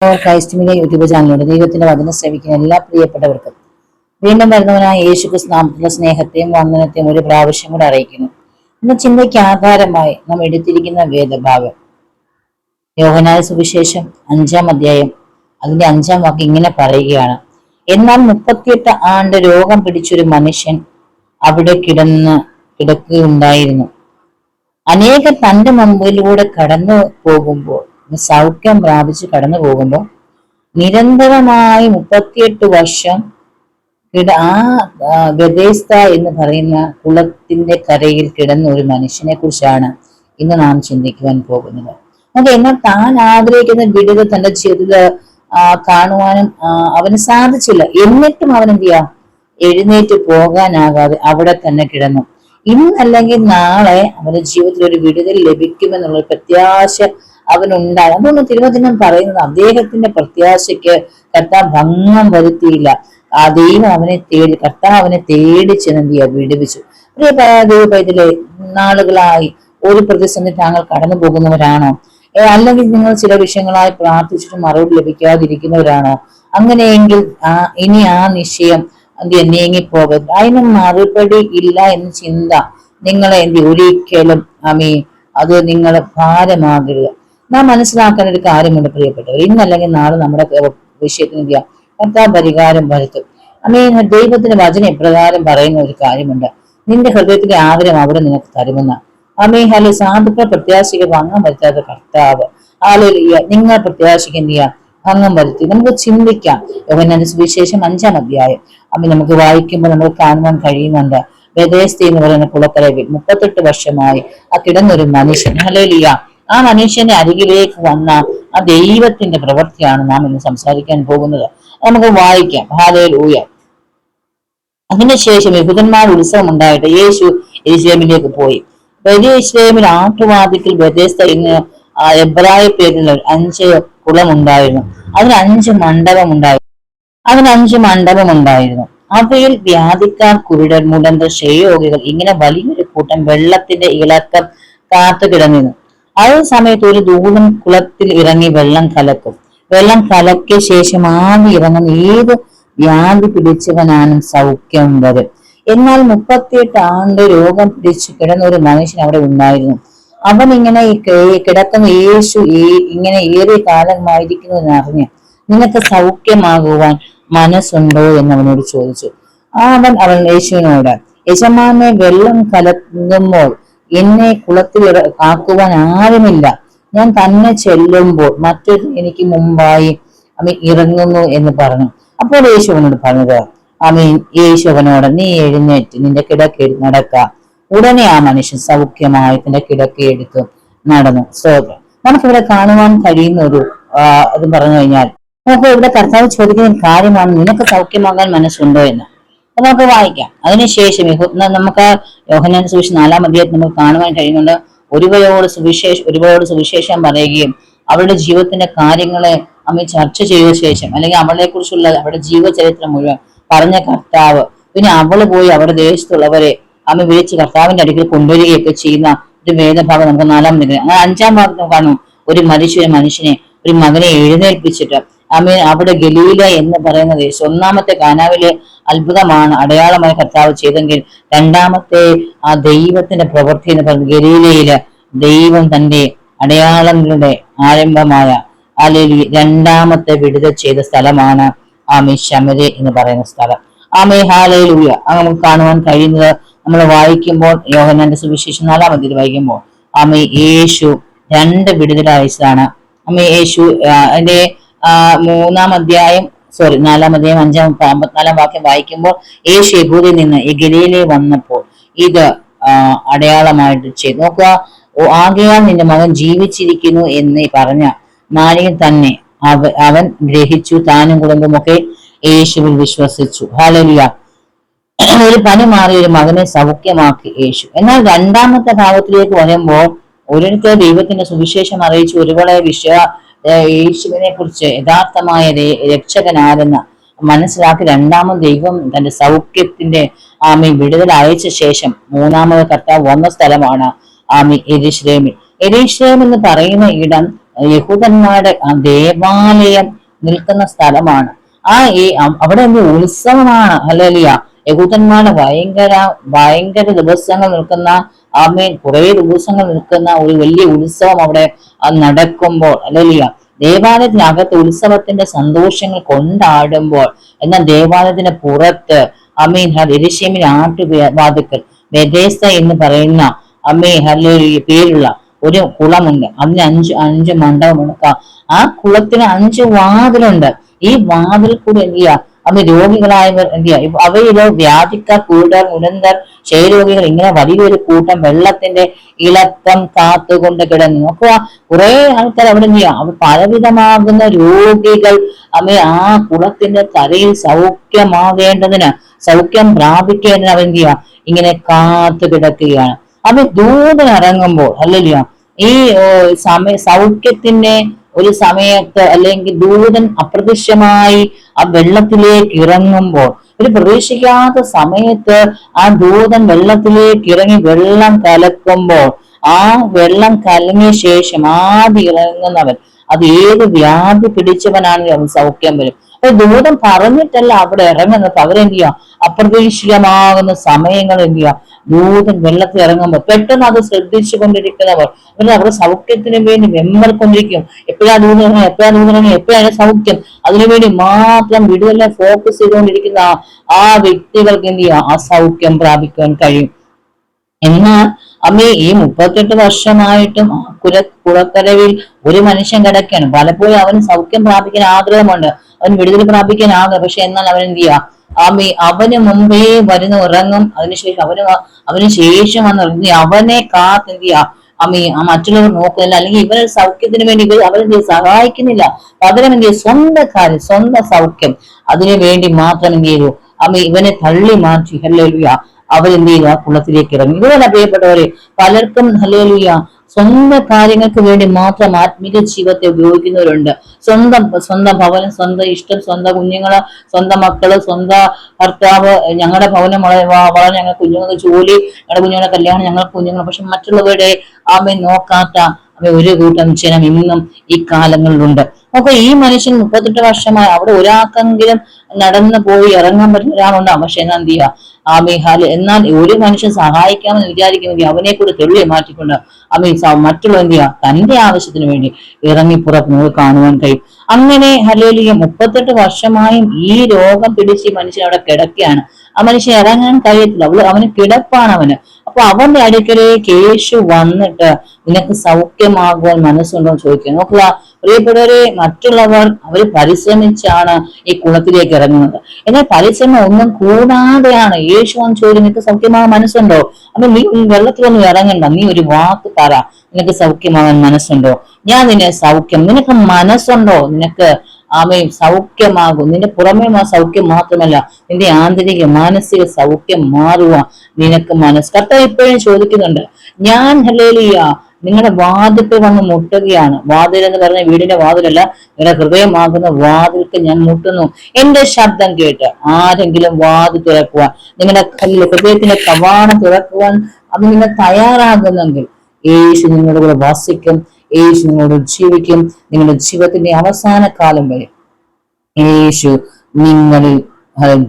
Christ YouTube ചാനലിലൂടെ ദൈവത്തിന്റെ വചനം ശ്രമിക്കുന്ന എല്ലാ പ്രിയപ്പെട്ടവർക്കും വീണ്ടും വരുന്നവനായ യേശു ക്രിസ്തു നാമത്തിലുള്ള സ്നേഹത്തെയും വന്ദനത്തെയും ഒരു പ്രാവശ്യം കൂടെ അറിയിക്കുന്നു. ഇന്ന് ചിന്തയ്ക്ക് ആധാരമായി നാം എടുത്തിരിക്കുന്ന വേദഭാഗം. യോഹനായ സുവിശേഷം അഞ്ചാം അധ്യായം അതിന്റെ അഞ്ചാം വാക്ക് ഇങ്ങനെ പറയുകയാണ്. എന്നാൽ മുപ്പത്തിയെട്ട് ആണ്ട് രോഗം പിടിച്ചൊരു മനുഷ്യൻ അവിടെ കിടന്ന് കിടക്കുകയുണ്ടായിരുന്നു. അനേകം തന്റെ മുമ്പിലൂടെ കടന്നു പോകുമ്പോൾ സൗഖ്യം പ്രാപിച്ച് കടന്നു പോകുമ്പോൾ നിരന്തരമായി മുപ്പത്തിയെട്ട് വർഷം കിട ആ ഗതേസ്ത എന്ന് പറയുന്ന കുളത്തിന്റെ കരയിൽ കിടന്ന ഒരു മനുഷ്യനെ കുറിച്ചാണ് ഇന്ന് നാം ചിന്തിക്കുവാൻ പോകുന്നത്. നമുക്ക് എന്നാൽ താൻ ആഗ്രഹിക്കുന്ന വിടുത തന്റെ ജീവിതത്തിൽ കാണുവാനും അവന് സാധിച്ചില്ല. എന്നിട്ടും അവൻ എന്ത് ചെയ്യാ? എഴുന്നേറ്റ് പോകാനാകാതെ അവിടെ തന്നെ കിടന്നു. ഇന്നല്ലെങ്കിൽ നാളെ അവന്റെ ജീവിതത്തിൽ ഒരു വിടുതൽ ലഭിക്കുമെന്നുള്ള പ്രത്യാശ അവനുണ്ടായി. അതുകൊണ്ട് തിരുവചനം പറയുന്നത് അദ്ദേഹത്തിന്റെ പ്രത്യാശയ്ക്ക് കർത്താവ് ഭംഗം വരുത്തിയില്ല. ആ ദൈവം അവനെ തേടി കർത്താവ് അവനെ തേടി ചെന്നെന്തിയ വിടുവിച്ചു. ദൈവപൈതലെ നാളുകളായി ഒരു പ്രതിസന്ധി താങ്കൾ കടന്നു പോകുന്നവരാണോ? അല്ലെങ്കിൽ നിങ്ങൾ ചില വിഷയങ്ങളായി പ്രാർത്ഥിച്ചിട്ട് മറുപടി ലഭിക്കാതിരിക്കുന്നവരാണോ? അങ്ങനെയെങ്കിൽ ആ ഇനി ആ നിശ്ചയം എന്ത് നീങ്ങിപ്പോകരുത്. അതിന് മറുപടി ഇല്ല എന്ന ചിന്ത നിങ്ങളെ എന്ത് ഒരിക്കലും അമീ അത് നിങ്ങളെ ഭാരമാകരുത്. നാം മനസ്സിലാക്കാൻ ഒരു കാര്യമുണ്ട് പ്രിയപ്പെട്ടവർ. ഇന്നല്ലെങ്കിൽ നാളെ നമ്മുടെ വിഷയത്തിന് കർത്താ പരിഹാരം വരുത്തും. അമ്മേ ദൈവത്തിന്റെ വചനം ഇപ്രകാരം പറയുന്ന ഒരു കാര്യമുണ്ട്. നിന്റെ ഹൃദയത്തിലെ ആഗ്രഹം അവിടെ നിനക്ക് തരുമെന്ന. അമ്മേ ഹലോ സാധുക്കൾ പ്രത്യാശയ്ക്ക് ഭംഗം വരുത്താത്ത കർത്താവ്. ആലോലിയ നിങ്ങൾ ചെയ്യാം ഭംഗം വരുത്തി. നമുക്ക് ചിന്തിക്കാം. യോഹന്നാന്റെ സുവിശേഷം അഞ്ചാം അധ്യായം. അമ്മ നമുക്ക് വായിക്കുമ്പോൾ നമുക്ക് കാണുവാൻ കഴിയുന്നുണ്ട്. ബദേസ്തി എന്ന് പറയുന്ന കുളക്കരവിൽ മുപ്പത്തെട്ട് വർഷമായി ആ കിടന്നൊരു മനുഷ്യൻ. ഹലേലിയ ആ മനുഷ്യന്റെ അരികിലേക്ക് വന്ന ആ ദൈവത്തിന്റെ പ്രവൃത്തിയാണ് നാം ഇന്ന് സംസാരിക്കാൻ പോകുന്നത്. നമുക്ക് വായിക്കാം. ഹാലേലൂയ അതിനുശേഷം യഹൂദന്മാർ ഉത്സവം ഉണ്ടായിട്ട് യേശു ഇസ്ലേമിലേക്ക് പോയി. വലിയ ഇസ്ലേമിൽ ആട്ടുവാദിക്കൽ വ്യത്യസ്ത ആ എബ്രായ പേരിൽ അഞ്ച് കുളമുണ്ടായിരുന്നു. അതിന് അഞ്ച് മണ്ഡപം ഉണ്ടായിരുന്നു അതിന് അഞ്ച് മണ്ഡപം ഉണ്ടായിരുന്നു അവയിൽ വ്യാധിക്കാർ കുരുടർ മുടന്തർ ക്ഷയരോഗികൾ ഇങ്ങനെ വലിയൊരു കൂട്ടം വെള്ളത്തിന്റെ ഇളക്കം കാത്തു കിടന്നിരുന്നു അതേ സമയത്ത് ഒരു ദൂതം കുളത്തിൽ ഇറങ്ങി വെള്ളം കലക്കും. വെള്ളം കലക്കിയ ശേഷം ആദ്യം ഇറങ്ങുന്ന ഏത് വ്യാധി പിടിച്ചവനാനും സൗഖ്യം വരും. എന്നാൽ മുപ്പത്തിയെട്ട് ആണ്ട് രോഗം പിടിച്ചു കിടന്ന ഒരു മനുഷ്യൻ അവിടെ ഉണ്ടായിരുന്നു. അവൻ ഇങ്ങനെ കിടക്കുന്ന യേശു ഇങ്ങനെ ഏറെ കാലമായിരിക്കുന്നു അറിഞ്ഞ് നിനക്ക് സൗഖ്യമാകുവാൻ മനസ്സുണ്ടോ എന്ന് അവനോട് ചോദിച്ചു. ആ അവൻ അവൻ യേശുവിനോട് യജമാനെ വെള്ളം കലങ്ങുമ്പോൾ എന്നെ കുളത്തിൽ ആക്കുവാൻ ആരുമില്ല. ഞാൻ തന്നെ ചെല്ലുമ്പോൾ മറ്റൊരു എനിക്ക് മുമ്പായി അമ്മ ഇറങ്ങുന്നു എന്ന് പറഞ്ഞു. അപ്പോൾ യേശു അവനോട് പറഞ്ഞത് അമീൻ യേശു അവനോട് നീ എഴുന്നേറ്റ് നിന്റെ കിടക്കയിൽ നടക്ക. ഉടനെ ആ മനുഷ്യൻ സൗഖ്യമായി തന്റെ കിടക്കയെടുത്ത് നടന്നു. സ്തോത്രം നമുക്കിവിടെ കാണുവാൻ കഴിയുന്ന ഒരു അത് പറഞ്ഞു കഴിഞ്ഞാൽ നമുക്ക് ഇവിടെ കർത്താവ് ചോദിക്കുന്ന കാര്യമാണ് നിനക്ക് സൗഖ്യമാകാൻ മനസ്സുണ്ടോ എന്ന്. അപ്പൊ നമുക്ക് വായിക്കാം. അതിനുശേഷം നമുക്ക് യോഹന്നാൻ സുവിശേഷം നാലാം അധ്യായത്തിൽ നമുക്ക് കാണുവാൻ കഴിയുന്നുണ്ട്. ഒരുവയോട് സുവിശേഷ ഒരുവയോട് സുവിശേഷം പറയുകയും അവരുടെ ജീവിതത്തിന്റെ കാര്യങ്ങളെ അമ്മ ചർച്ച ചെയ്ത ശേഷം അല്ലെങ്കിൽ അവളെ കുറിച്ചുള്ള അവരുടെ ജീവചരിത്രം മുഴുവൻ പറഞ്ഞ കർത്താവ് പിന്നെ അവൾ പോയി അവരുടെ ദേശത്തുള്ളവരെ അമ്മ വിളിച്ച് കർത്താവിന്റെ അടുക്കൽ കൊണ്ടുവരികയൊക്കെ ചെയ്യുന്ന ഒരു വേദഭാഗം നമുക്ക് നാലാം നില അങ്ങനെ അഞ്ചാം ഭാഗത്ത് കാണും. ഒരു മനുഷ്യനെ മനുഷ്യനെ ഒരു മകനെ എഴുന്നേൽപ്പിച്ചിട്ട് അമ്മ അവിടെ ഗലീല എന്ന് പറയുന്ന ദേശം ഒന്നാമത്തെ കാനാവിലെ അത്ഭുതമാണ് അടയാളമായി കർത്താവ് ചെയ്തെങ്കിൽ രണ്ടാമത്തെ ആ ദൈവത്തിന്റെ പ്രവൃത്തി എന്ന് പറയുന്നത് ഗലീലയിൽ ദൈവം തന്റെ അടയാളങ്ങളുടെ ആരംഭമായ അല്ലെങ്കിൽ രണ്ടാമത്തെ വിടുതൽ ചെയ്ത സ്ഥലമാണ് ആമി ശമരി എന്ന് പറയുന്ന സ്ഥലം. ആമേ ഹാലയിലൂയ അത് നമുക്ക് കാണുവാൻ കഴിയുന്നത് നമ്മൾ വായിക്കുമ്പോൾ യോഹനാന്റെ സുവിശേഷം നാലാം അധ്യയം വായിക്കുമ്പോൾ ആമേ യേശു രണ്ട് വിടുതൽ അയച്ചതാണ് അമ്മ യേശു അതിന്റെ മൂന്നാം അധ്യായം സോറി നാലാം അധ്യായം അഞ്ചാം അമ്പത്തിനാലാം വാക്യം വായിക്കുമ്പോൾ ഈ ഷെബൂരിൽ നിന്ന് എഗലിയിലെ വന്നപ്പോൾ ഇത് അടയാളമായിട്ട് ചെയ്തു. നോക്കുക ആകെയാൽ നിന്റെ മകൻ ജീവിച്ചിരിക്കുന്നു എന്ന് പറഞ്ഞ നാഴിക തന്നെ അവ അവൻ ഗ്രഹിച്ചു താനും കുടുംബമൊക്കെ യേശുവിൽ വിശ്വസിച്ചു. ഹാലലിയ ഒരു പനി മാറി ഒരു മകനെ സൗഖ്യമാക്കി യേശു. എന്നാൽ രണ്ടാമത്തെ ഭാഗത്തിലേക്ക് വരുമ്പോൾ ഒരിടത്ത് ദൈവത്തിന്റെ സുവിശേഷം അറിയിച്ചു ഒരുപാട് വിശ്വ യേശുവിനെ കുറിച്ച് യഥാർത്ഥമായ രക്ഷകനാരെന്ന് മനസ്സിലാക്കി രണ്ടാമത് ദൈവം തന്റെ സൗഖ്യത്തിന്റെ ആമി വിടുതൽ അയച്ച ശേഷം മൂന്നാമത് കർത്താവ് വന്ന സ്ഥലമാണ് ആമി എരിശ്രേമിൽ എരിശ്രേം എന്ന് പറയുന്ന ഇടം യഹൂദന്മാരുടെ ദേവാലയം നിൽക്കുന്ന സ്ഥലമാണ്. ആ ഈ അവിടെ ഒരു ഉത്സവമാണ്? ഹല്ലേലൂയ. യഹൂദന്മാരുടെ ഭയങ്കര ഭയങ്കര ദിവസങ്ങൾ നിൽക്കുന്ന ആമേൻ കുറേ ദിവസങ്ങൾ നിൽക്കുന്ന ഒരു വലിയ ഉത്സവം അവിടെ നടക്കുമ്പോൾ ഹല്ലേലൂയ ദേവാലയത്തിനകത്ത് ഉത്സവത്തിന്റെ സന്തോഷങ്ങൾ കൊണ്ടാടുമ്പോൾ എന്നാൽ ദേവാലയത്തിന് പുറത്ത് അമീൻ എരിശേമിന് ആട്ടുവാതുക്കൾ ബെദേസ്ത എന്ന് പറയുന്ന അമ്മേ ഹല്ലേലൂയ പേരുള്ള ഒരു കുളമുണ്ട്. അതിന് അഞ്ച് അഞ്ച് മണ്ഡപമുണ്ട്. ക- ആ കുളത്തിന് അഞ്ച് വാതിലുണ്ട്. ഈ വാതിൽ കൂടി എന്ത് ചെയ്യുക? അമ്മ രോഗികളായവർ എന്ത് ഇപ്പൊ അവയിലോ വ്യാധിക്കാർ കുരുടർ മുരന്തർ ക്ഷയരോഗികൾ ഇങ്ങനെ വലിയൊരു കൂട്ടം വെള്ളത്തിന്റെ ഇളക്കം കാത്തുകൊണ്ട് കിടന്നു. നോക്കുക കുറെ ആൾക്കാർ അവിടെ എന്ത് ചെയ്യുക അവർ പലവിധമാകുന്ന രോഗികൾ അവ ആ കുളത്തിന്റെ കരയിൽ സൗഖ്യമാകേണ്ടതിന് സൗഖ്യം പ്രാപിക്കേണ്ടതിന് അവൻ എന്ത് ചെയ്യുക ഇങ്ങനെ കാത്തു കിടക്കുകയാണ്. അവ ദൂതൻ ഇറങ്ങുമ്പോൾ അല്ലല്ലോ ഈ സമയ സൗഖ്യത്തിന്റെ ഒരു സമയത്ത് അല്ലെങ്കിൽ ദൂതൻ അപ്രത്യക്ഷമായി ആ വെള്ളത്തിലേക്ക് ഇറങ്ങുമ്പോൾ ഒരു പ്രതീക്ഷിക്കാത്ത സമയത്ത് ആ ദൂതൻ വെള്ളത്തിലേക്ക് ഇറങ്ങി വെള്ളം കലക്കുമ്പോൾ ആ വെള്ളം കലങ്ങിയ ശേഷം ആദ്യം ഇറങ്ങുന്നവൻ അത് ഏത് വ്യാധി പിടിച്ചവനാണെങ്കിലും അവൻ സൗഖ്യം വരും. ദൂതം പറഞ്ഞിട്ടല്ല അവിടെ ഇറങ്ങുന്നത്. അവരെന്ത് ചെയ്യാം? അപ്രതീക്ഷിതമാകുന്ന സമയങ്ങൾ എന്ത് ചെയ്യാം? ദൂതൻ വെള്ളത്തിൽ ഇറങ്ങുമ്പോൾ പെട്ടെന്ന് അത് ശ്രദ്ധിച്ചു കൊണ്ടിരിക്കുന്നവർ അവരുടെ അവരുടെ സൗഖ്യത്തിന് വേണ്ടി വെമ്പർക്കൊണ്ടിരിക്കും. എപ്പോഴാ ദൂതം ഇറങ്ങും എപ്പോഴാ ദൂതം ഇറങ്ങും എപ്പോഴാണ് സൗഖ്യം? അതിനുവേണ്ടി മാത്രം വിടുതലിനെ ഫോക്കസ് ചെയ്തുകൊണ്ടിരിക്കുന്ന ആ- വ്യക്തികൾക്ക് എന്ത് ചെയ്യാം? ആ സൗഖ്യം പ്രാപിക്കുവാൻ കഴിയും. എന്നാൽ അമ്മേ ഈ മുപ്പത്തെട്ട് വർഷമായിട്ടും കുല കുര കുളക്കരവിൽ ഒരു മനുഷ്യൻ കിടക്കുകയാണ്. പലപ്പോഴും അവന് സൗഖ്യം പ്രാപിക്കാൻ ആഗ്രഹമുണ്ട്. അവൻ വിടുതൽ പ്രാപിക്കാൻ ആഗ്രഹം പക്ഷെ എന്നാൽ അവൻ എന്ത് ചെയ്യുക ആമി അവന് മുമ്പേ വരുന്ന ഉറങ്ങും അതിനുശേഷം അവന് അവന് ശേഷം വന്ന് ഇറങ്ങി അവനെ കാത്തെന്ത് ചെയ്യാ ചെയ്യുക അമ്മി ആ മറ്റുള്ളവർ നോക്കുന്നില്ല. അല്ലെങ്കിൽ ഇവരെ സൗഖ്യത്തിന് വേണ്ടി ഇവർ അവരെന്ത് ചെയ്യും? സഹായിക്കുന്നില്ല. പകരം എന്ത് ചെയ്യും സ്വന്തം കാര്യം സ്വന്തം സൗഖ്യം അതിനു വേണ്ടി മാത്രം എന്ത് ചെയ്തു? അമ്മ ഇവനെ തള്ളി മാറ്റി. ഹല്ലേലൂയ. അവരെന്ത് ചെയ്യുക? കുളത്തിലേക്ക് ഇറങ്ങി. ഇതുപോലെ പ്രിയപ്പെട്ടവരെ പലർക്കും ഹല്ലേലൂയ സ്വന്തം കാര്യങ്ങൾക്ക് വേണ്ടി മാത്രം ആത്മീക ജീവിതത്തെ ഉപയോഗിക്കുന്നവരുണ്ട്. സ്വന്തം സ്വന്തം ഭവനം സ്വന്തം ഇഷ്ടം സ്വന്തം കുഞ്ഞുങ്ങൾ സ്വന്തം മക്കൾ സ്വന്തം ഭർത്താവ് ഞങ്ങളുടെ ഭവനം വളരെ വളരെ ഞങ്ങൾ കുഞ്ഞുങ്ങൾക്ക് ജോലി ഞങ്ങളുടെ കുഞ്ഞുങ്ങളുടെ കല്യാണം ഞങ്ങൾ കുഞ്ഞുങ്ങൾ പക്ഷെ മറ്റുള്ളവരുടെ ആമെ നോക്കാത്ത ആമേ ഒരു കൂട്ടം ജനം ഇന്നും ഈ കാലങ്ങളിലുണ്ട്. അപ്പൊ ഈ മനുഷ്യൻ മുപ്പത്തെട്ട് വർഷമായി അവിടെ ഒരാൾക്കെങ്കിലും നടന്നു പോയി ഇറങ്ങാൻ പറ്റുന്ന ഒരാളുണ്ടാവും പക്ഷെ എന്നാ എന്ത് ചെയ്യുക ആ ഹാൽ എന്നാൽ ഒരു മനുഷ്യൻ സഹായിക്കാമെന്ന് വിചാരിക്കുമെങ്കിൽ അവനെ കൂടെ തെളിവ് മാറ്റിക്കൊണ്ട് അമ്മ മറ്റുള്ള എന്ത് ചെയ്യുക തന്റെ ആവശ്യത്തിന് വേണ്ടി ഇറങ്ങി പുറത്ത് കാണുവാൻ കഴിയും. അങ്ങനെ ഹലേലിയ മുപ്പത്തെട്ട് വർഷമായും ഈ രോഗം പിടിച്ച് മനുഷ്യൻ അവിടെ കിടക്കുകയാണ്. ആ മനുഷ്യൻ ഇറങ്ങാൻ കഴിയത്തില്ല. അവൾ അവന് കിടപ്പാണ് അവന്. അപ്പൊ അവന്റെ അടുക്കലേക്ക് യേശു വന്നിട്ട് നിനക്ക് സൗഖ്യമാകുവാൻ മനസ്സുണ്ടോ എന്ന് ചോദിക്കുക. നോക്കുക പ്രിയപ്പെട്ടവരെ മറ്റുള്ളവർ അവർ പരിശ്രമിച്ചാണ് ഈ കുളത്തിലേക്ക് ഇറങ്ങുന്നത്. എന്നാൽ പരിശ്രമം ഒന്നും കൂടാതെയാണ് യേശു വന്ന് ചോദിച്ചു നിനക്ക് സൗഖ്യമാകാൻ മനസ്സുണ്ടോ? അപ്പൊ നീ വെള്ളത്തിലൊന്നും ഇറങ്ങണ്ട. നീ ഒരു വാക്ക് പറ. നിനക്ക് സൗഖ്യമാകാൻ മനസ്സുണ്ടോ? ഞാൻ നിന്നെ സൗഖ്യം. നിനക്ക് മനസ്സുണ്ടോ? നിനക്ക് ആമയും സൗഖ്യമാകും. നിന്റെ പുറമേ സൗഖ്യം മാത്രമല്ല നിന്റെ ആന്തരിക മാനസിക സൗഖ്യം മാറുക നിനക്ക് മനസ്സ്. കർത്താവ് ഇപ്പോഴും ചോദിക്കുന്നുണ്ട് ഞാൻ ഹലേലിയ നിങ്ങളുടെ വാതിൽക്ക് വന്ന് മുട്ടുകയാണ്. വാതിൽ എന്ന് പറഞ്ഞ വീടിന്റെ വാതിലല്ല നിങ്ങളുടെ ഹൃദയമാകുന്ന വാതിൽക്ക് ഞാൻ മുട്ടുന്നു. എന്റെ ശബ്ദം കേട്ട് ആരെങ്കിലും വാതിൽ തുറക്കുവാൻ നിങ്ങളുടെ ഹൃദയത്തിന്റെ കവാടം തുറക്കുവാൻ അത് നിങ്ങൾ തയ്യാറാകുന്നെങ്കിൽ യേശു നിങ്ങളുടെ കൂടെ വസിക്കും. യേശു നിങ്ങളോട് ജീവിക്കും. നിങ്ങളുടെ ജീവിതത്തിന്റെ അവസാന കാലം വരെ യേശു നിങ്ങളിൽ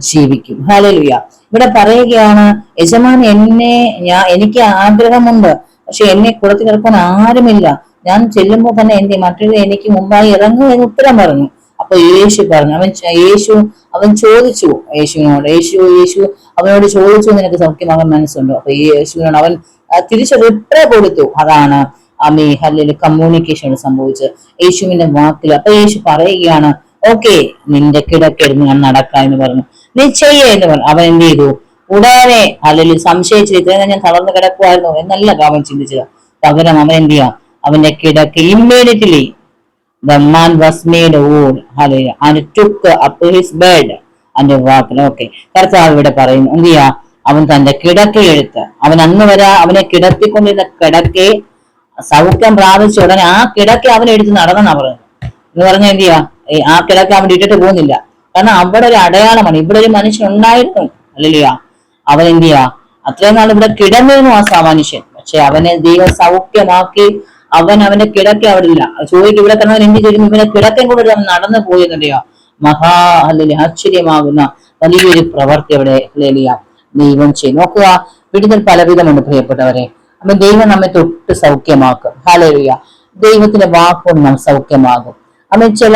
ജീവിക്കും. ഹല്ലേലൂയ ഇവിടെ പറയുകയാണ് യജമാൻ എന്നെ ഞാൻ എനിക്ക് ആഗ്രഹമുണ്ട്. പക്ഷെ എന്നെ കുളത്തിൽ കിടക്കാൻ ആരുമില്ല. ഞാൻ ചെല്ലുമ്പോൾ തന്നെ എന്റെ മറ്റൊരു എനിക്ക് മുമ്പായി ഇറങ്ങും എന്ന് ഉത്തരം പറഞ്ഞു. അപ്പൊ യേശു പറഞ്ഞു അവൻ യേശു അവൻ ചോദിച്ചു യേശുവിനോട്. യേശു യേശു അവനോട് ചോദിച്ചു നിനക്ക് സൗഖ്യമാകാൻ മനസ്സുണ്ടോ. അപ്പൊ യേശുവിനോട് അവൻ തിരിച്ചൊരു തിരിച്ച് റിപ്ലൈ കൊടുത്തു. അതാണ് അമേ ഹല്ലിൽ കമ്മ്യൂണിക്കേഷൻ സംഭവിച്ചത് യേശുവിന്റെ വാക്കിൽ അപ്പൊ യേശു പറയുകയാണ് ഓക്കെ നിന്റെ കിടക്കെടുന്ന് ഞാൻ നടക്കാം എന്ന് പറഞ്ഞു. നീ ചെയ്യേ എന്ന് പറഞ്ഞു. അവൻ എന്ത് ചെയ്തു? ഉടനെ അല്ലെങ്കിൽ സംശയിച്ചു ഇത്രയും ഞാൻ തളർന്നു കിടക്കുമായിരുന്നു എന്നല്ല അവൻ ചിന്തിച്ചത്. പകരം അവൻ എന്ത് ചെയ്യാം? അവന്റെ കിടക്ക് immediately made old hallelujah. And took up his bed and walked. Okay. കർത്താവ് ഇവിടെ പറയുന്നു എന്ത് ചെയ്യാ? അവൻ തന്റെ കിടക്കയെടുത്ത് അവൻ അന്ന് വരെ അവനെ കിടത്തിക്കൊണ്ടിരുന്ന കിടക്കയെ സൗഖ്യം പ്രാപിച്ച ഉടനെ ആ കിടക്ക അവൻ എടുത്ത് നടന്നെന്നാ പറയുന്നത്. എന്ന് പറഞ്ഞാൽ എന്ത് ചെയ്യാ ആ കിടക്ക അവൻ ഇട്ടിട്ട് പോകുന്നില്ല. കാരണം അവിടെ ഒരു അടയാളമാണ്. ഇവിടെ ഒരു മനുഷ്യൻ ഉണ്ടായിരുന്നു. അല്ലല്ലയാ അവൻ എന്ത് ചെയ്യാ അത്രയും നാൾ ഇവിടെ കിടന്നിരുന്നു ആ സാമാനുഷ്യൻ പക്ഷെ അവനെ ദൈവം സൗഖ്യമാക്കി അവൻ അവന്റെ കിടക്ക അവിടെ ഇല്ല. ചോദിക്കും ഇവിടെ കിടന്നവൻ എന്ത് ചെയ്യുന്നു ഇവന്റെ കിടക്കം കൂടെ അവൻ നടന്നു പോയെന്നറിയോ മഹാ അല്ലെങ്കിൽ ആശ്ചര്യമാകുന്ന വലിയൊരു പ്രവർത്തി അവിടെ ദൈവം ചെയ്യും നോക്കുക വിടുതൽ പലവിധമുണ്ട് പ്രിയപ്പെട്ടവരെ. അപ്പൊ ദൈവം നമ്മെ തൊട്ട് സൗഖ്യമാക്കും. ഹാലലുയ ദൈവത്തിന്റെ വാക്കുകൊണ്ട് നാം സൗഖ്യമാകും. അമ്മ ചില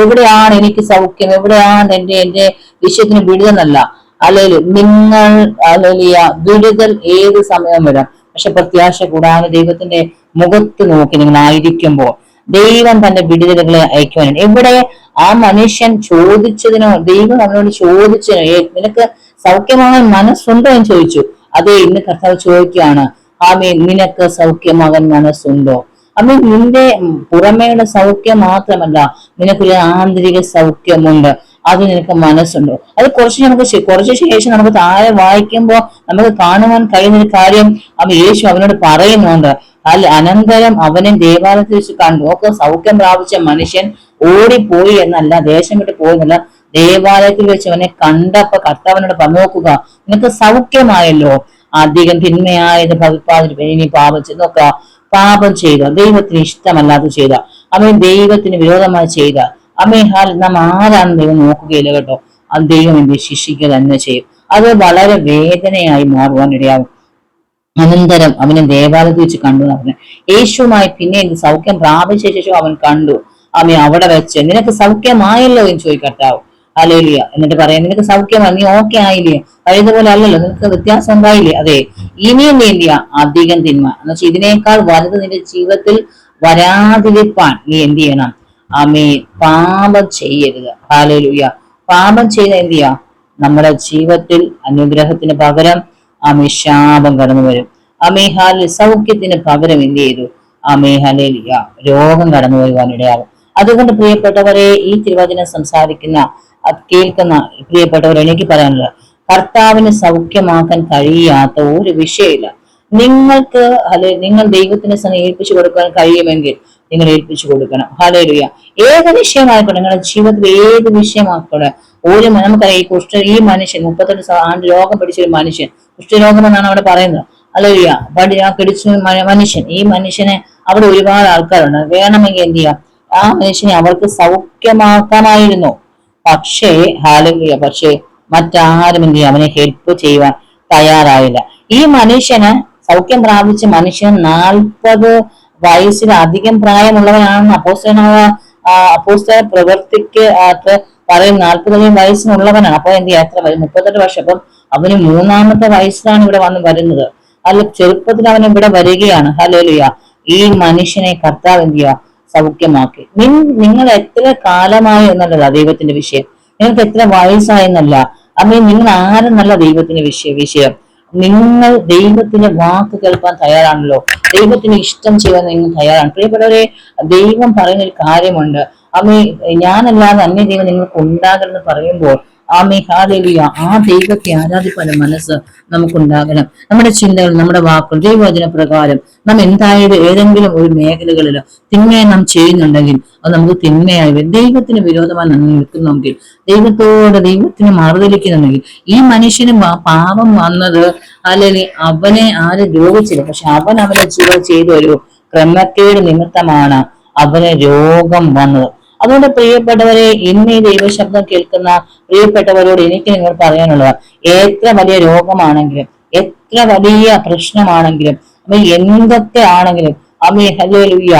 എവിടെയാണ് എനിക്ക് സൗഖ്യം? എവിടെയാണ് എന്റെ എന്റെ വിഷയത്തിന് വിടുതെന്നല്ല. അല്ലെങ്കിൽ നിങ്ങൾ അല്ലെങ്കിൽ വിടുതൽ ഏത് സമയം വരാം? പക്ഷെ പ്രത്യാശ കൂടാതെ ദൈവത്തിന്റെ മുഖത്ത് നോക്കി നിങ്ങൾ ആയിരിക്കുമ്പോൾ ദൈവം തന്റെ വിടുതലുകളെ അയക്കുവാനാണ് എവിടെ ആ മനുഷ്യൻ ചോദിച്ചതിനോ ദൈവം അവനോട് ചോദിച്ചതിനോ "ഏ, നിനക്ക് സൗഖ്യമാകാൻ മനസ്സുണ്ടോ എന്ന് ചോദിച്ചു. അതെ ഇന്ന് കർത്താവ് ചോദിക്കുകയാണ് ആമേ നിനക്ക് സൗഖ്യമാകാൻ മനസ്സുണ്ടോ? അമ്മ നിന്റെ പുറമേയുടെ സൗഖ്യം മാത്രമല്ല നിനക്കൊരു ആന്തരിക സൗഖ്യമുണ്ട് അത് നിനക്ക് മനസ്സുണ്ടോ. അത് കുറച്ച് നമുക്ക് കുറച്ച് ശേഷം നമുക്ക് താഴെ വായിക്കുമ്പോൾ നമുക്ക് കാണുവാൻ കഴിയുന്ന ഒരു കാര്യം അവൻ യേശു അവനോട് പറയുന്നുണ്ട്. അല്ല അനന്തരം അവനെ ദേവാലയത്തിൽ വെച്ച് കണ്ടു. ഒക്കെ സൗഖ്യം പ്രാപിച്ച മനുഷ്യൻ ഓടിപ്പോയി എന്നല്ല ദേശം വിട്ട് പോയെന്നല്ല ദേവാലയത്തിൽ വെച്ച് അവനെ കണ്ടപ്പോ കർത്താവിനോട് പറഞ്ഞു നിനക്ക് സൗഖ്യമായല്ലോ. അധികം തിന്മയായത് ഭവിപ്പാതിരി ഇനി പാപം ചെയ്ത് നോക്കുക. പാപം ചെയ്ത ദൈവത്തിന് ഇഷ്ടമല്ലാതെ ചെയ്ത. അവൻ ദൈവത്തിന് വിരോധമായി ചെയ്ത. അമ്മേ ഹാൽ നാം ആരാണ് ദൈവം നോക്കുകയില്ല കേട്ടോ. അത് ദൈവം എന്ത് ശിക്ഷിക്കുക തന്നെ ചെയ്യും. അത് വളരെ വേദനയായി മാറുവാൻ ഇടയാകും. അനന്തരം അവനെ ദേവാലയത്തിൽ വെച്ച് കണ്ടു എന്ന് പറഞ്ഞു. യേശുവുമായി പിന്നെ സൗഖ്യം പ്രാപിച്ച ശേഷം അവൻ കണ്ടു. അവൻ അവിടെ വെച്ച് നിനക്ക് സൗഖ്യമായല്ലോ എന്ന് ചോദിക്കട്ടാവും അലേലിയ എന്നിട്ട് പറയാം നിനക്ക് സൗഖ്യമാണ് നീ ഓക്കെ ആയില്ലേ പഴയതുപോലെ അല്ലല്ലോ നിനക്ക് വ്യത്യാസം ഉണ്ടായില്ലേ? അതെ. ഇനിയും നീ അധികം തിന്മ. എന്ന് വെച്ചാൽ ഇതിനേക്കാൾ വലുത് നിന്റെ ജീവിതത്തിൽ വരാതിരിപ്പാൻ നീ എന്ത് ചെയ്യണം? ആമേ പാപം ചെയ്യരുത്. ഹാലലുയ പാപം ചെയ്ത എന്ത് ചെയ്യാ? നമ്മുടെ ജീവിതത്തിൽ അനുഗ്രഹത്തിന് പകരം ആമേ ശാപം കടന്നു വരും. അമേ ഹാലിൽ സൗഖ്യത്തിന് പകരം എന്ത് ചെയ്തു? അമേ ഹലേലിയ രോഗം കടന്നു വരുവാൻ ഇടയാകും. അതുകൊണ്ട് പ്രിയപ്പെട്ടവരെ ഈ തിരുവചനം സംസാരിക്കുന്ന കേൾക്കുന്ന പ്രിയപ്പെട്ടവർ എനിക്ക് പറയാനുള്ളത് കർത്താവിന് സൗഖ്യമാക്കാൻ കഴിയാത്ത ഒരു വിഷയമില്ല. നിങ്ങൾക്ക് അല്ലെ നിങ്ങൾ ദൈവത്തിന് സന ഏൽപ്പിച്ചു കൊടുക്കാൻ കഴിയുമെങ്കിൽ നിങ്ങൾ ഏൽപ്പിച്ചു കൊടുക്കണം. ഹലേലുയ ഏത് വിഷയമായിക്കോട്ടെ നിങ്ങളുടെ ജീവിതത്തിൽ ഏത് വിഷയമായിക്കോട്ടെ ഒരു നമുക്കറിയാം ഈ കുഷ്ഠ ഈ മനുഷ്യൻ മുപ്പത്തെട്ട് ആണ്ട് രോഗം പിടിച്ച ഒരു മനുഷ്യൻ കുഷ്ഠരോഗം എന്നാണ് അവിടെ പറയുന്നത്. അല്ലെ പടി ആ പിടിച്ച മനുഷ്യൻ ഈ മനുഷ്യനെ അവിടെ ഒരുപാട് ആൾക്കാരുണ്ട്. വേണമെങ്കിൽ എന്ത് ചെയ്യാം? ആ മനുഷ്യനെ അവർക്ക് സൗഖ്യമാക്കാമായിരുന്നു പക്ഷേ ഹാലുകയ പക്ഷേ മറ്റാരും എന്ത് ചെയ്യും അവനെ ഹെൽപ്പ് ചെയ്യുവാൻ തയ്യാറായില്ല. ഈ മനുഷ്യന് സൗഖ്യം പ്രാപിച്ച മനുഷ്യൻ നാൽപ്പത് വയസ്സിലധികം പ്രായമുള്ളവനാണെന്ന് അപ്പോസ്തലനായ അപ്പോസ്റ്റ പ്രവൃത്തിക്ക് അകത്ത് പറയും നാൽപ്പതധികം വയസ്സിനുള്ളവനാണ്. അപ്പൊ എന്ത് യാത്ര വരും മുപ്പത്തെട്ട് വർഷം. അപ്പം അവന് മൂന്നാമത്തെ വയസ്സിലാണ് ഇവിടെ വന്ന് വരുന്നത്. അല്ല ചെറുപ്പത്തിൽ അവൻ ഇവിടെ വരികയാണ്. ഹലോലിയ ഈ മനുഷ്യനെ കർത്താവ് എന്ത് ചെയ്യുക സൗഖ്യമാക്കി. നിൻ നിങ്ങൾ എത്ര കാലമായി എന്നല്ല ദൈവത്തിന്റെ വിഷയം. നിങ്ങൾക്ക് എത്ര വയസ്സായെന്നല്ല അമ്മേ നിങ്ങൾ ആരെന്നല്ല ദൈവത്തിന്റെ വിഷയ വിഷയം. നിങ്ങൾ ദൈവത്തിന്റെ വാക്ക് കേൾക്കാൻ തയ്യാറാണല്ലോ. ദൈവത്തിന് ഇഷ്ടം ചെയ്യാൻ നിങ്ങൾ തയ്യാറാണ്. പ്രിയപ്പെട്ടവരെ ദൈവം പറയുന്ന ഒരു കാര്യമുണ്ട്. അമ്മേ ഞാനല്ലാതെ അന്യ ദൈവം നിങ്ങൾക്ക് ഉണ്ടാകരുതെന്ന് പറയുമ്പോൾ ആമേ ഹാലേലിയ ആ ദൈവത്തെ ആരാധിപ്പാൻ മനസ്സ് നമുക്കുണ്ടാകണം. നമ്മുടെ ചിന്തകൾ നമ്മുടെ വാക്കുകൾ ദൈവവചന പ്രകാരം നാം എന്തായാലും ഏതെങ്കിലും ഒരു മേഖലകളിൽ തിന്മയെ നാം ചെയ്യുന്നുണ്ടെങ്കിൽ അത് നമുക്ക് തിന്മയായി ദൈവത്തിന് വിരോധമായി നമ്മൾ നിൽക്കുന്നെങ്കിൽ ദൈവത്തോട് ദൈവത്തിന് മറുതലിക്കുന്നുണ്ടെങ്കിൽ ഈ മനുഷ്യന് പാപം വന്നത് അല്ലെങ്കിൽ അവനെ ആരും രോഗിച്ചില്ല പക്ഷെ അവൻ അവനെ ജീവൻ ചെയ്ത ഒരു ക്രമക്കേട് നിമിത്തമാണ് അവനെ രോഗം വന്നത്. അതുകൊണ്ട് പ്രിയപ്പെട്ടവരെ ഇന്ന് ഈ ദൈവശബ്ദം കേൾക്കുന്ന പ്രിയപ്പെട്ടവരോട് എനിക്ക് നിങ്ങൾ പറയാനുള്ളത് എത്ര വലിയ രോഗമാണെങ്കിലും എത്ര വലിയ പ്രശ്നമാണെങ്കിലും അമ്മ എന്തൊക്കെ ആണെങ്കിലും അമ്മ ഹല്ലേലൂയ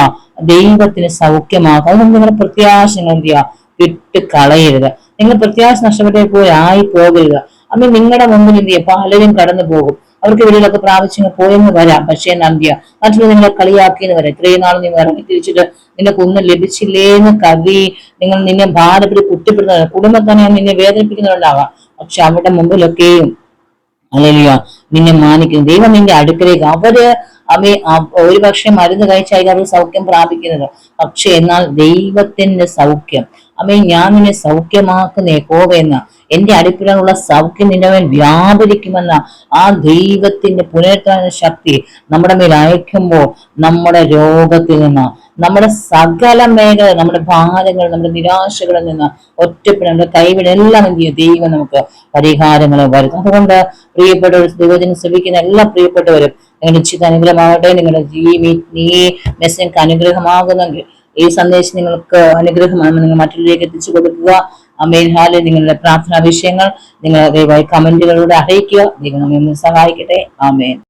ദൈവത്തിന് സൗഖ്യമാകും. അതുകൊണ്ട് നിങ്ങളുടെ പ്രത്യാശ നിങ്ങൾ എന്ത് ചെയ്യുക? വിട്ട് കളയരുത്. നിങ്ങൾ പ്രത്യാശ നഷ്ടപ്പെട്ടേ പോയി ആയി പോകരുത്. അമ്മ നിങ്ങളുടെ മുമ്പിൽ എന്ത് ചെയ്യുക? പലരും കടന്നു പോകും അവർക്ക് വെളിയിലൊക്കെ പ്രാവശ്യം പോയെന്ന് വരാം. പക്ഷേ ചെയ്യുക മറ്റുള്ള നിങ്ങളെ കളിയാക്കിയെന്ന് വരാം. ഇത്രയും നാൾ നിങ്ങൾ ഇറങ്ങി തിരിച്ചിട്ട് നിനക്ക് ഒന്നും ലഭിച്ചില്ലേന്ന് കവി നിങ്ങൾ നിന്നെ ഭാരപ്പെടി കുട്ടിപ്പെടുന്നവരാണ് കുടുംബത്തന്നെ നിന്നെ വേദനിപ്പിക്കുന്നവരുണ്ടാവാം. പക്ഷെ അവരുടെ മുമ്പിലൊക്കെയും അല്ലല്ലോ നിന്നെ മാനിക്കുന്നു. ദൈവം നിന്റെ അടുക്കലേക്ക്. അവർ അവയെ ഒരു പക്ഷെ മരുന്ന് കഴിച്ചായിരിക്കും അവർ സൗഖ്യം പ്രാപിക്കുന്നത്. പക്ഷെ എന്നാൽ ദൈവത്തിന്റെ സൗഖ്യം. അമ്മേ ഞാൻ നിന്നെ സൗഖ്യമാക്കുന്നേ യഹോവയെന്ന എന്റെ അടുപ്പിലുള്ള സൗഖ്യം മേൽ വ്യാപരിക്കുമെന്ന ആ ദൈവത്തിന്റെ പുനരുത്ഥാന ശക്തി നമ്മുടെ മേൽ അയക്കുമ്പോൾ നമ്മുടെ രോഗത്തിൽ നിന്ന് നമ്മുടെ സകല മേഖല നമ്മുടെ ഭാരങ്ങൾ നമ്മുടെ നിരാശകളിൽ നിന്ന് ഒറ്റപ്പെടും നമ്മുടെ കൈവിടെ എല്ലാം എന്ത് ചെയ്യും? ദൈവം നമുക്ക് പരിഹാരങ്ങൾ വരും അതുകൊണ്ട് പ്രിയപ്പെട്ടവർ ദൈവത്തിന് ശ്രമിക്കുന്ന എല്ലാ പ്രിയപ്പെട്ടവരും നിങ്ങളുടെ ചിത്ത അനുഗ്രഹമാകട്ടെ നിങ്ങളുടെ ജീവി നീ മെസ്സിനൊക്കെ അനുഗ്രഹമാകുന്നെങ്കിൽ ഈ സന്ദേശം നിങ്ങൾക്ക് അനുഗ്രഹമാണെന്ന് നിങ്ങൾ മറ്റുള്ളവരിലേക്ക് എത്തിച്ചു കൊടുക്കുക. അമേൻ ഹാലിൽ നിങ്ങളുടെ പ്രാർത്ഥനാ വിഷയങ്ങൾ നിങ്ങൾ ദയവായി കമന്റുകളിലൂടെ അറിയിക്കുക. നിങ്ങൾ സഹായിക്കട്ടെ. ആമേൻ.